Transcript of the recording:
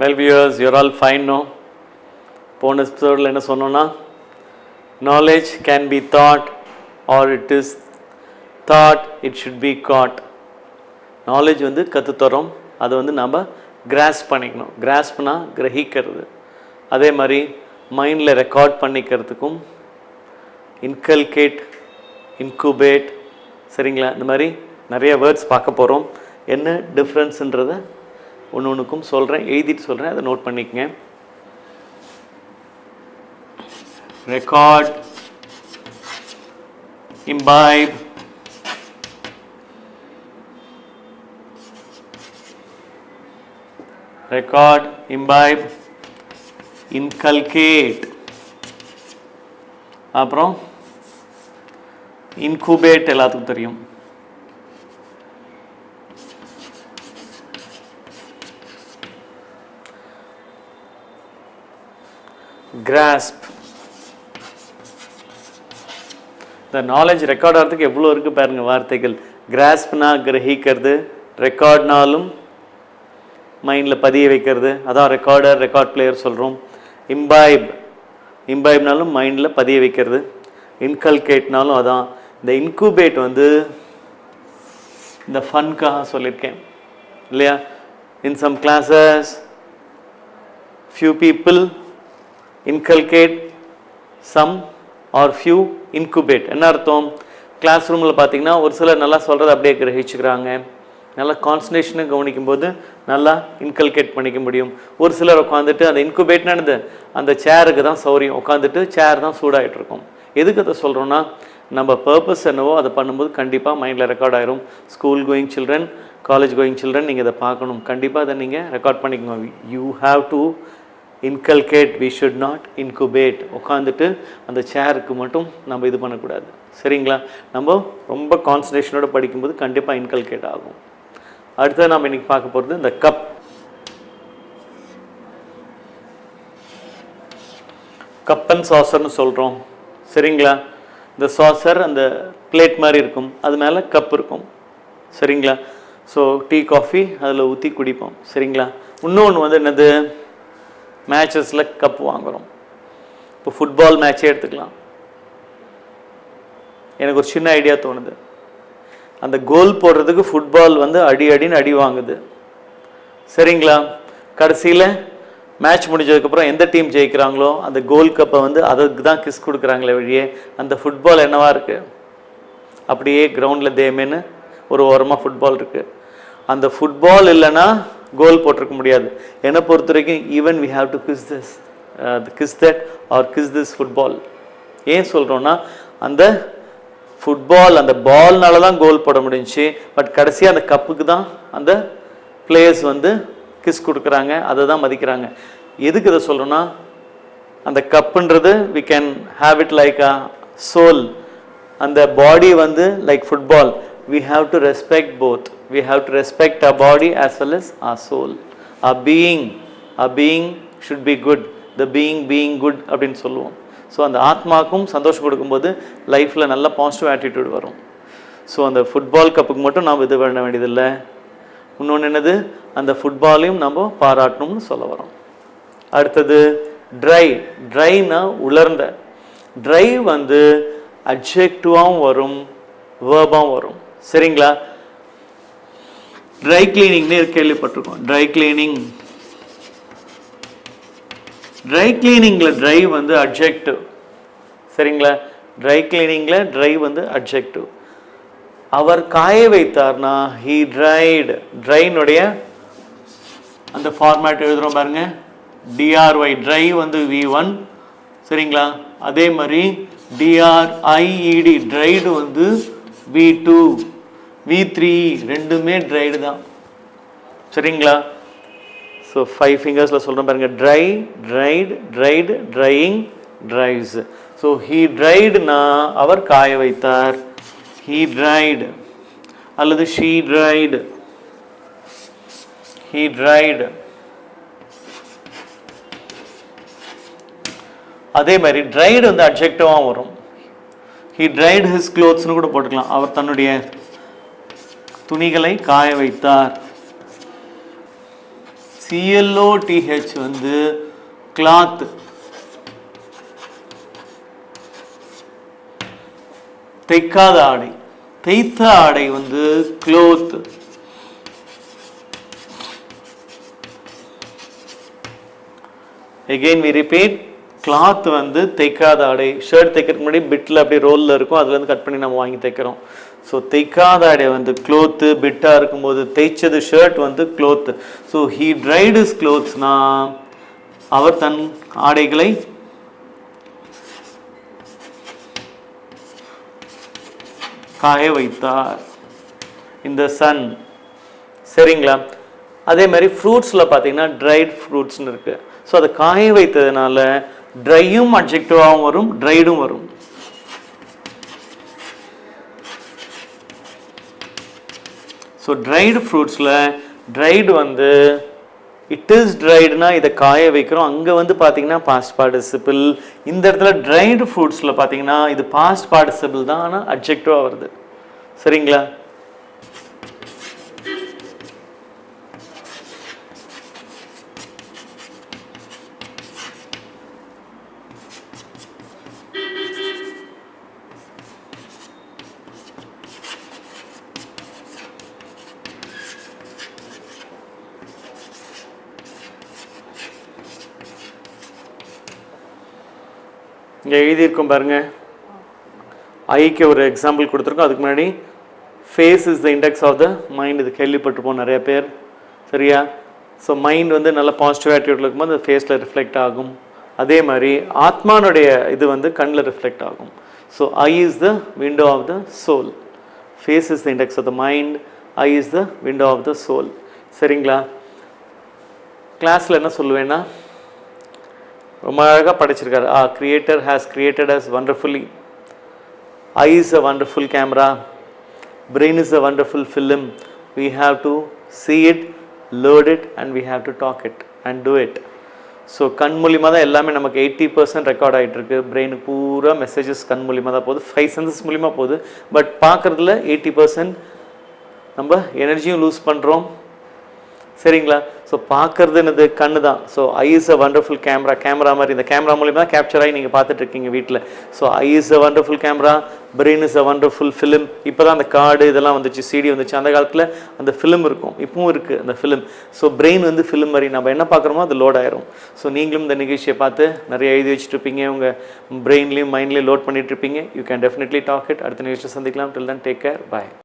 Well viewers you're all fine no போன எபிசோடில் என்ன சொன்னோன்னா knowledge can be taught or it is taught it should be caught knowledge வந்து கற்றுத்தரோம் அதை வந்து நம்ம கிராஸ் பண்ணிக்கணும். கிராஸ்ப்னா கிரகிக்கிறது. அதே மாதிரி மைண்டில் ரெக்கார்ட் பண்ணிக்கிறதுக்கும் இன்கல்கேட் இன்குபேட் சரிங்களா? இந்த மாதிரி நிறைய வேர்ட்ஸ் பார்க்க போகிறோம் என்ன டிஃப்ரென்ஸுன்றதை ஒன்று ஒன்றுக்கும் சொல்கிறேன் எழுதிட்டு சொல்கிறேன் அதை நோட் பண்ணிக்கங்க. Record imbibe. Record imbibe. Inculcate. அப்புறம் இன்குபேட் எல்லாத்துக்கும் தெரியும். கிராஸ்ப் இந்த நாலேஜ் ரெக்கார்ட் ஆகிறதுக்கு எவ்வளோ இருக்குது பாருங்க வார்த்தைகள். கிராஸ்ப்னா கிரகிக்கிறது ரெக்கார்ட்னாலும் மைண்டில் பதிய வைக்கிறது. அதான் ரெக்கார்டர் ரெக்கார்ட் பிளேயர் சொல்கிறோம் இம்பாய்ப் இம்பாய்ப்னாலும் மைண்டில் பதிய வைக்கிறது. இன்கல்கேட்னாலும் அதான். இந்த இன்குபேட் வந்து இந்த ஃபன்காக சொல்லியிருக்கேன் இல்லையா? In some classes few people inculcate some or few incubate என்ன அர்த்தம்? கிளாஸ் ரூமில் பார்த்தீங்கன்னா ஒரு சிலர் நல்லா சொல்கிறத அப்படியே கிரகிச்சுக்கிறாங்க. நல்லா கான்சன்ட்ரேஷனை கவனிக்கும் போது நல்லா இன்கல்கேட் பண்ணிக்க முடியும். ஒரு சிலர் உட்காந்துட்டு அந்த இன்குபேட் நடந்து அந்த சேருக்கு தான் சௌரியம். உட்காந்துட்டு சேர் தான் சூடாகிட்டு இருக்கும். எதுக்கு அதை சொல்கிறோன்னா நம்ம பர்பஸ் என்னவோ அதை பண்ணும்போது கண்டிப்பாக மைண்டில் ரெக்கார்ட் ஆயிரும். School going children college going children நீங்கள் இதை பார்க்கணும். கண்டிப்பாக அதை நீங்கள் ரெக்கார்ட் பண்ணிக்கணும் you have to inculcate we should not incubate உட்காந்துட்டு அந்த சேருக்கு மட்டும் நம்ம இது பண்ணக்கூடாது. சரிங்களா? நம்ம ரொம்ப கான்சன்ட்ரேஷனோட படிக்கும்போது கண்டிப்பாக இன்கல்கேட் ஆகும். அடுத்தது நம்ம இன்னைக்கு பார்க்க போகிறது இந்த கப் கப் அண்ட் சாசர்னு சொல்கிறோம் சரிங்களா? இந்த சாசர் அந்த பிளேட் மாதிரி இருக்கும். அது மேலே கப் இருக்கும். சரிங்களா? ஸோ டீ காஃபி அதில் ஊற்றி குடிப்போம். சரிங்களா? இன்னொன்று வந்து என்னது? மேட்சஸில் கப் வாங்குகிறோம் இப்போ ஃபுட்பால் மேட்சே எடுத்துக்கலாம். எனக்கு ஒரு சின்ன ஐடியா தோணுது. அந்த கோல் போடுறதுக்கு ஃபுட்பால் வந்து அடி அடின்னு அடி வாங்குது. சரிங்களா? கடைசியில் மேட்ச் முடிஞ்சதுக்கப்புறம் எந்த டீம் ஜெயிக்கிறாங்களோ அந்த கோல் கப்பை வந்து அதுக்கு தான் கிஸ் கொடுக்குறாங்களே வழியே அந்த ஃபுட்பால் என்னவா இருக்குது அப்படியே கிரவுண்டில் தேமேன்னு ஒரு ஓரமாக ஃபுட்பால் இருக்குது அந்த ஃபுட்பால் இல்லைன்னா கோல் போட்டிருக்க முடியாது. என்னை பொறுத்த வரைக்கும் even we have to kiss this kiss that or kiss this football ஏன் சொல்கிறோன்னா அந்த ஃபுட்பால் அந்த பால்னால தான் கோல் போட முடிஞ்சிச்சு. பட் கடைசியாக அந்த கப்புக்கு தான் அந்த பிளேயர்ஸ் வந்து கிஸ் கொடுக்குறாங்க அதை தான் மதிக்கிறாங்க. எதுக்கு இதை சொல்கிறோன்னா அந்த கப்புன்றது we can have it like a soul அந்த பாடி வந்து like football we have to respect both we have to respect a body as well as a soul a being a being should be good the being being good அப்படின்னு சொல்லுவோம். So அந்த ஆத்மாக்கும் சந்தோஷம் கொடுக்கும்போது லைஃப்பில் நல்ல positive attitude வரும். So அந்த ஃபுட்பால் கப்புக்கு மட்டும் நாம் இது பண்ண வேண்டியதில்லை. இன்னொன்று என்னது? அந்த ஃபுட்பாலையும் நம்ம பாராட்டணும்னு சொல்ல வரோம். அடுத்தது ட்ரை ட்ரைனா உலர்ந்த. ட்ரை வந்து அட்ஜெக்டிவாகவும் வரும் வேர்பாகவும் வரும். சரிங்களா? ட்ரை கிளீனிங்னு கேள்விப்பட்டிருக்கோம். ட்ரை கிளீனிங் ட்ரை கிளீனிங்கில் ட்ரை வந்து அப்ஜெக்டிவ் சரிங்களா? ட்ரை கிளீனிங்கில் ட்ரை வந்து அப்ஜெக்டிவ் அவர் காய வைத்தார்னா ஹீ ட்ரைடு ட்ரைனுடைய அந்த ஃபார்மேட் எழுதுகிறோம் பாருங்க. டிஆர்ஒய் ட்ரை வந்து வி ஒன் சரிங்களா? அதே மாதிரி D R I E D dried வந்து வி டூ வி த்ரீ ரெண்டுமே ட்ரைடு தான். சரிங்களா? ஸோ ஃபைவ் ஃபிங்கர்ஸில் சொல்கிறேன் பாருங்கள் dry dried dried drying drives so he ட்ரைடுனா அவர் காய வைத்தார். ஹீ ட்ரைடு அல்லது ஷீ ட்ரைடு ஹீ ட்ரைடு அதே மாதிரி ட்ரைடு வந்து அப்ஜெக்டிவாக வரும். ஹீ ட்ரைடு ஹிஸ் க்ளோத்ஸ்னு கூட போட்டுக்கலாம். அவர் தன்னுடைய துணிகளை காய வைத்தார். C L O T H வந்து கிளாத் தைக்காத ஆடை. தைத்த ஆடை வந்து cloth again we repeat cloth வந்து தைக்காத ஆடை ஷர்ட் தைக்கிறதுக்கு முன்னாடி பிட்டில் அப்படியே ரோலில் இருக்கும். அதுலேருந்து கட் பண்ணி நம்ம வாங்கி தைக்கிறோம் ஸோ தைக்காத ஆடை வந்து க்ளோத்து பிட்டாக இருக்கும்போது தைச்சது ஷர்ட் வந்து cloth so he dried is க்ளோத்ஸ்னா அவர் தன் ஆடைகளை காய வைத்தார். இந்த சன் சரிங்களா? அதே மாதிரி ஃப்ரூட்ஸில் பார்த்தீங்கன்னா ட்ரைட் ஃப்ரூட்ஸ்னு இருக்குது ஸோ அதை காய வைத்ததுனால ட்ரையும் அட்ஜெக்டிவாகவும் வரும் ட்ரைடும் வரும். ஸோ ட்ரைடு ஃப்ரூட்ஸில் ட்ரைடு வந்து இட் இஸ் ட்ரைடுனா இதை காய வைக்கிறோம். அங்கே வந்து பார்த்தீங்கன்னா பாஸ்ட் பார்ட்டிசிபிள் இந்த இடத்துல ட்ரைடு ஃப்ரூட்ஸில் பார்த்தீங்கன்னா இது பாஸ்ட் பார்ட்டிசிபிள் தான் ஆனால் அட்ஜெக்டிவாக வருது. சரிங்களா? இங்கே எழுதியிருக்கோம் பாருங்க. ஐக்கு ஒரு எக்ஸாம்பிள் கொடுத்துருக்கோம். அதுக்கு முன்னாடி face is the index of the mind இது கேள்விப்பட்டிருப்போம் நிறைய பேர். சரியா? ஸோ மைண்ட் வந்து நல்ல பாசிட்டிவ் ஆட்டிடியூட்ல இருக்கும்போது அது ஃபேஸில் ரிஃப்ளெக்ட் ஆகும். அதே மாதிரி ஆத்மானுடைய இது வந்து கண்ணில் ரிஃப்ளெக்ட் ஆகும். So eye is the window of the soul face is the index of the mind eye is the window of the soul சரிங்களா? கிளாஸில் என்ன சொல்லுவேன்னா ரொம்ப அழகாக படைச்சிருக்காரு. A creator has created us wonderfully eye is a wonderful camera brain is a wonderful film we have to see it learnt it and we have to talk it and do it so கண் மூலியமாக தான் எல்லாமே நமக்கு eighty percent record ஆகிட்டுருக்கு பிரெயினுக்கு பூரா messages கண் மூலியமாக தான் போகுது. ஃபைவ் சென்சஸ் மூலியமாக போகுது. பட் பார்க்குறதுல எயிட்டி பர்சன்ட் நம்ம எனர்ஜியும் லூஸ் பண்ணுறோம் சரிங்களா? ஸோ பார்க்குறது என்னது? கண்ணு தான் so eye is a wonderful camera camera மாதிரி இந்த கேமரா மூலிமா தான் கேப்சர் ஆகி நீங்கள் பார்த்துட்டு இருக்கீங்க வீட்டில் so eye is a wonderful camera brain is a wonderful film இப்போ தான் அந்த கார்டு இதெல்லாம் வந்துச்சு சிடி வந்துச்சு. அந்த காலத்தில் அந்த ஃபிலிம் இருக்கும். இப்பவும் இருக்குது அந்த ஃபிலிம் ஸோ பிரெயின் வந்து ஃபிலிம் மாதிரி. நம்ம என்ன பார்க்குறோமோ அது லோட் ஆயிரும். ஸோ நீங்களும் இந்த நிகழ்ச்சியை பார்த்து நிறைய எழுதி வச்சுட்ருப்பீங்க உங்கள் பிரெயின்லேயும் மைண்ட்லேயும் load பண்ணிகிட்ருப்பீங்க you can definitely talk it அடுத்த நிகழ்ச்சியை சந்திக்கலாம். Till then take care bye